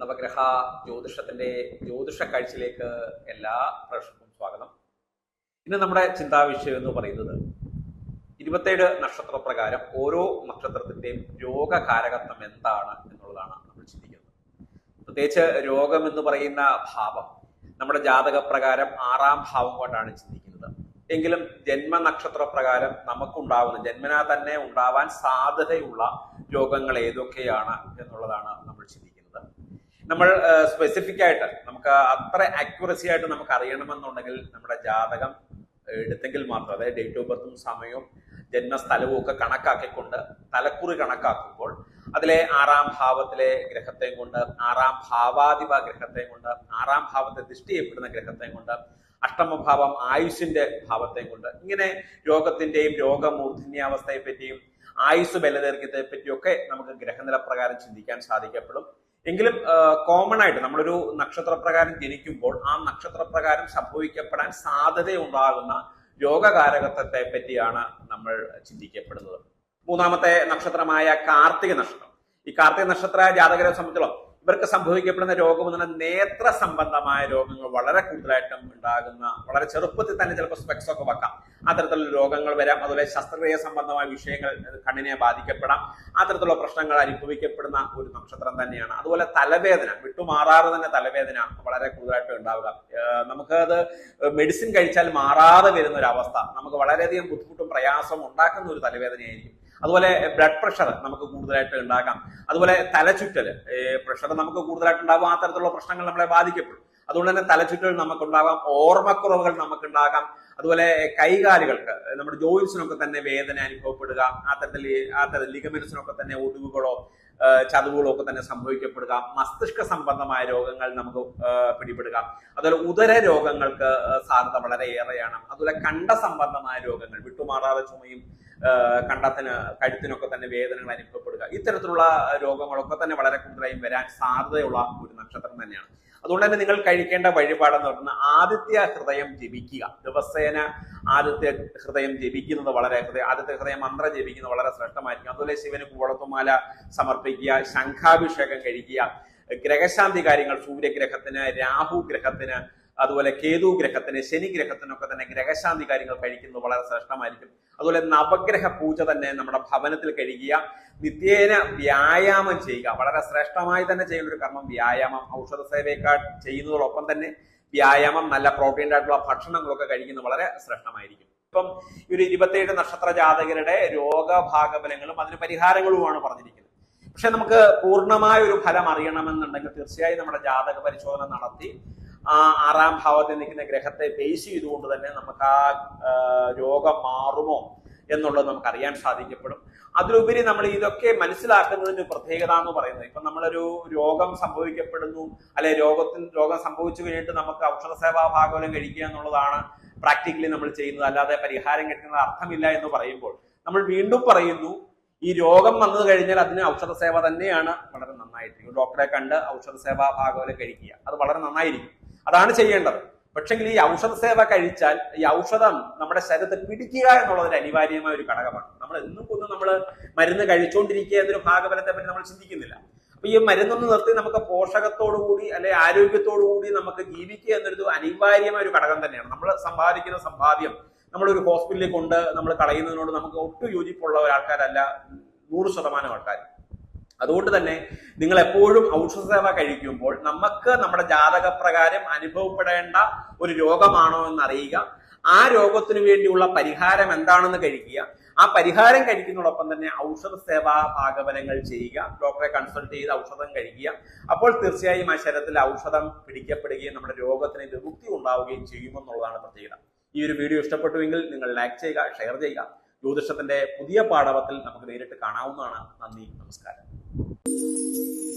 നവഗ്രഹ ജ്യോതിഷത്തിന്റെ ജ്യോതിഷ കാഴ്ചയിലേക്ക് എല്ലാ പ്രേക്ഷകർക്കും സ്വാഗതം. ഇന്ന് നമ്മുടെ ചിന്താ വിഷയം എന്ന് പറയുന്നത് ഇരുപത്തേഴ് നക്ഷത്ര പ്രകാരം ഓരോ നക്ഷത്രത്തിന്റെയും രോഗകാരകത്വം എന്താണ് എന്നുള്ളതാണ് നമ്മൾ ചിന്തിക്കുന്നത്. പ്രത്യേകിച്ച് രോഗം എന്ന് പറയുന്ന ഭാവം നമ്മുടെ ജാതക പ്രകാരം ആറാം ഭാവം കൊണ്ടാണ് ചിന്തിക്കുന്നത്. എങ്കിലും ജന്മനക്ഷത്ര പ്രകാരം നമുക്കുണ്ടാവുന്ന ജന്മനാ തന്നെ ഉണ്ടാവാൻ സാധ്യതയുള്ള രോഗങ്ങൾ ഏതൊക്കെയാണ് എന്നുള്ളതാണ് നമ്മൾ ചിന്തിക്കുന്നത്. നമ്മൾ സ്പെസിഫിക് ആയിട്ട് നമുക്ക് അത്ര ആക്യുറസി ആയിട്ട് നമുക്ക് അറിയണമെന്നുണ്ടെങ്കിൽ നമ്മുടെ ജാതകം എടുത്തെങ്കിൽ മാത്രം അതായത് ഡേറ്റ് ഓഫ് ബർത്തും സമയവും ജന്മസ്ഥലവും ഒക്കെ കണക്കാക്കിക്കൊണ്ട് തലക്കുറി കണക്കാക്കുമ്പോൾ അതിലെ ആറാം ഭാവത്തിലെ ഗ്രഹത്തെയും കൊണ്ട് ആറാം ഭാവാധിപ ഗ്രഹത്തെയും കൊണ്ട് ആറാം ഭാവത്തെ ദൃഷ്ടി ചെയ്യപ്പെടുന്ന ഗ്രഹത്തെയും കൊണ്ട് അഷ്ടമഭാവം ആയുസിന്റെ ഭാവത്തെ കൊണ്ട് ഇങ്ങനെ രോഗത്തിന്റെയും രോഗമൂർധന്യാവസ്ഥയെ പറ്റിയും ആയുസ് ബലദൈർഘ്യത്തെ പറ്റിയൊക്കെ നമുക്ക് ഗ്രഹനില പ്രകാരം ചിന്തിക്കാൻ സാധിക്കപ്പെടും. എങ്കിലും കോമൺ ആയിട്ട് നമ്മളൊരു നക്ഷത്രപ്രകാരം ജനിക്കുമ്പോൾ ആ നക്ഷത്രപ്രകാരം സംഭവിക്കപ്പെടാൻ സാധ്യതയുണ്ടാകുന്ന രോഗകാരകത്വത്തെ പറ്റിയാണ് നമ്മൾ ചിന്തിക്കപ്പെടുന്നത്. മൂന്നാമത്തെ നക്ഷത്രമായ കാർത്തിക നക്ഷത്രം. ഈ കാർത്തിക നക്ഷത്ര ജാതകരെ സംബന്ധിച്ചോളം ഇവർക്ക് സംഭവിക്കപ്പെടുന്ന രോഗം എന്ന് പറഞ്ഞാൽ നേത്ര സംബന്ധമായ രോഗങ്ങൾ വളരെ കൂടുതലായിട്ടും ഉണ്ടാകുന്ന വളരെ ചെറുപ്പത്തിൽ തന്നെ ചിലപ്പോൾ സ്പെക്സ് ഒക്കെ വെക്കാം. അത്തരത്തിലുള്ള രോഗങ്ങൾ വരാം. അതുപോലെ ശസ്ത്രക്രിയ സംബന്ധമായ വിഷയങ്ങൾ കണ്ണിനെ ബാധിക്കപ്പെടാം. അത്തരത്തിലുള്ള പ്രശ്നങ്ങൾ അനുഭവിക്കപ്പെടുന്ന ഒരു നക്ഷത്രം തന്നെയാണ്. അതുപോലെ തലവേദന വിട്ടുമാറാതെ തന്നെ തലവേദന വളരെ കൂടുതലായിട്ട് ഉണ്ടാവുക. നമുക്കത് മെഡിസിൻ കഴിച്ചാൽ മാറാതെ വരുന്ന ഒരു അവസ്ഥ. നമുക്ക് വളരെയധികം ബുദ്ധിമുട്ടും പ്രയാസവും ഉണ്ടാക്കുന്ന ഒരു തലവേദനയായിരിക്കും. അതുപോലെ ബ്ലഡ് പ്രഷർ നമുക്ക് കൂടുതലായിട്ട് ഉണ്ടാകാം അതുപോലെ തലചുറ്റൽ പ്രഷർ നമുക്ക് കൂടുതലായിട്ട് ഉണ്ടാകും ആ തരത്തിലുള്ള പ്രശ്നങ്ങൾ നമ്മളെ ബാധിക്കപ്പെടും. അതുകൊണ്ട് തന്നെ തലചുറ്റൽ നമുക്കുണ്ടാകാം ഓർമ്മക്കുറവുകൾ നമുക്കുണ്ടാകാം. അതുപോലെ കൈകാലുകൾക്ക് നമ്മുടെ ജോയിൻസിനൊക്കെ തന്നെ വേദന അനുഭവപ്പെടുക ആ തരത്തിൽ ആ തരത്തിൽ ലിഗമെന്റ്സിനൊക്കെ തന്നെ ഒടിവുകളോ ചതവുകളോ തന്നെ സംഭവിക്കപ്പെടുക. മസ്തിഷ്ക സംബന്ധമായ രോഗങ്ങൾ നമുക്ക് പിടിപെടുക. അതുപോലെ ഉദര രോഗങ്ങൾക്ക് സാധ്യത വളരെ ഏറെയാണ് അതുപോലെ കണ്ട സംബന്ധമായ രോഗങ്ങൾ വിട്ടുമാറാതെ ചുമയും കണ്ടത്തിന് കഴുത്തിനൊക്കെ തന്നെ വേദനകൾ അനുഭവപ്പെടുക. ഇത്തരത്തിലുള്ള രോഗങ്ങളൊക്കെ തന്നെ വളരെ കൂടുതലായും വരാൻ സാധ്യതയുള്ള ഒരു നക്ഷത്രം തന്നെയാണ്. അതുകൊണ്ട് തന്നെ നിങ്ങൾ കഴിക്കേണ്ട വഴിപാടെന്ന് പറഞ്ഞാൽ ആദിത്യ ഹൃദയം ജപിക്കുക. ദിവസേന ആദിത്യ ഹൃദയം ജപിക്കുന്നത് വളരെ ഹൃദയം ആദിത്യ ഹൃദയം മന്ത്രം ജപിക്കുന്നത് വളരെ ശ്രേഷ്ഠമായിരിക്കും. അതുപോലെ ശിവന് കൂവളത്തുമാല സമർപ്പിക്കുക ശംഖാഭിഷേകം കഴിക്കുക ഗ്രഹശാന്തി കാര്യങ്ങൾ സൂര്യഗ്രഹത്തിന് രാഹു ഗ്രഹത്തിന് അതുപോലെ കേതു ഗ്രഹത്തിന് ശനി ഗ്രഹത്തിനൊക്കെ തന്നെ ഗ്രഹശാന്തി കാര്യങ്ങൾ കഴിക്കുന്നത് വളരെ ശ്രേഷ്ഠമായിരിക്കും. അതുപോലെ നവഗ്രഹ പൂജ തന്നെ നമ്മുടെ ഭവനത്തിൽ കഴിക്കുക നിത്യേന വ്യായാമം ചെയ്യുക. വളരെ ശ്രേഷ്ഠമായി തന്നെ ചെയ്യുന്ന ഒരു കർമ്മം വ്യായാമം ഔഷധ സേവയേക്കാൾ ചെയ്യുന്നതോടൊപ്പം തന്നെ വ്യായാമം നല്ല പ്രോട്ടീൻ ആയിട്ടുള്ള ഭക്ഷണങ്ങളൊക്കെ കഴിക്കുന്നത് വളരെ ശ്രേഷ്ഠമായിരിക്കും. ഇപ്പം ഈ ഒരു ഇരുപത്തിയേഴ് നക്ഷത്ര ജാതകരുടെ രോഗഭാഗഫലങ്ങളും അതിന് പരിഹാരങ്ങളുമാണ് പറഞ്ഞിരിക്കുന്നത്. പക്ഷെ നമുക്ക് പൂർണമായ ഒരു ഫലം അറിയണമെന്നുണ്ടെങ്കിൽ തീർച്ചയായും നമ്മുടെ ജാതക പരിശോധന നടത്തി ആ ആറാം ഭാവത്തിൽ നിൽക്കുന്ന ഗ്രഹത്തെ ബേസ് ചെയ്തുകൊണ്ട് തന്നെ നമുക്ക് ആ രോഗം മാറുമോ എന്നുള്ളത് നമുക്ക് അറിയാൻ സാധിക്കപ്പെടും. അതിലുപരി നമ്മൾ ഇതൊക്കെ മനസ്സിലാക്കുന്നതിന്റെ പ്രത്യേകത എന്ന് പറയുന്നത് ഇപ്പൊ നമ്മളൊരു രോഗം സംഭവിക്കപ്പെടുന്നു അല്ലെ രോഗത്തിന് രോഗം സംഭവിച്ചു കഴിഞ്ഞിട്ട് നമുക്ക് ഔഷധ സേവാ ഭാഗവലം കഴിക്കുക എന്നുള്ളതാണ് പ്രാക്ടിക്കലി നമ്മൾ ചെയ്യുന്നത്. അല്ലാതെ പരിഹാരം കിട്ടുന്നത് അർത്ഥമില്ല എന്ന് പറയുമ്പോൾ നമ്മൾ വീണ്ടും പറയുന്നു ഈ രോഗം വന്നു കഴിഞ്ഞാൽ അതിന് ഔഷധ സേവ തന്നെയാണ് വളരെ നന്നായിരിക്കും ഡോക്ടറെ കണ്ട് ഔഷധ സേവാ ഭാഗവലം കഴിക്കുക. അത് വളരെ നന്നായിരിക്കും. അതാണ് ചെയ്യേണ്ടത്. പക്ഷെങ്കിൽ ഈ ഔഷധ സേവ കഴിച്ചാൽ ഈ ഔഷധം നമ്മുടെ ശരീരത്തെ പിടിക്കുക എന്നുള്ളതിന് അനിവാര്യമായ ഒരു ഘടകമാണ്. നമ്മൾ എന്നും കൊന്നും നമ്മൾ മരുന്ന് കഴിച്ചുകൊണ്ടിരിക്കുക എന്നൊരു ഭാഗഫലത്തെ പറ്റി നമ്മൾ ചിന്തിക്കുന്നില്ല. അപ്പൊ ഈ മരുന്നൊന്ന് നിർത്തി നമുക്ക് പോഷകത്തോടു കൂടി അല്ലെ ആരോഗ്യത്തോടു കൂടി നമുക്ക് ജീവിക്കുക എന്നൊരു അനിവാര്യമായ ഒരു ഘടകം തന്നെയാണ്. നമ്മൾ സമ്പാദിക്കുന്ന സമ്പാദ്യം നമ്മളൊരു ഹോസ്പിറ്റലിൽ കൊണ്ട് നമ്മൾ കളയുന്നതിനോട് നമുക്ക് ഒട്ടും യോജിപ്പുള്ള ഒരാൾക്കാരല്ല നൂറ് ശതമാനം ആൾക്കാർ. അതുകൊണ്ട് തന്നെ നിങ്ങൾ എപ്പോഴും ഔഷധ സേവ കഴിക്കുമ്പോൾ നമുക്ക് നമ്മുടെ ജാതക പ്രകാരം അനുഭവപ്പെടേണ്ട ഒരു രോഗമാണോ എന്ന് അറിയുക ആ രോഗത്തിന് വേണ്ടിയുള്ള പരിഹാരം എന്താണെന്ന് കഴിക്കുക. ആ പരിഹാരം കഴിക്കുന്നതോടൊപ്പം തന്നെ ഔഷധ സേവാ ഭാഗവനങ്ങൾ ചെയ്യുക. ഡോക്ടറെ കൺസൾട്ട് ചെയ്ത് ഔഷധം കഴിക്കുക. അപ്പോൾ തീർച്ചയായും ആ ശരത്തിൽ ഔഷധം പിടിക്കപ്പെടുകയും നമ്മുടെ രോഗത്തിന് വിമുക്തി ഉണ്ടാവുകയും ചെയ്യുമെന്നുള്ളതാണ് പ്രത്യേകത. ഈ ഒരു വീഡിയോ ഇഷ്ടപ്പെട്ടുവെങ്കിൽ നിങ്ങൾ ലൈക്ക് ചെയ്യുക ഷെയർ ചെയ്യുക. ജ്യോതിഷത്തിന്റെ പുതിയ പാഠവത്തിൽ നമുക്ക് നേരിട്ട് കാണാവുന്നതാണ്. നന്ദി നമസ്കാരം. Thank you.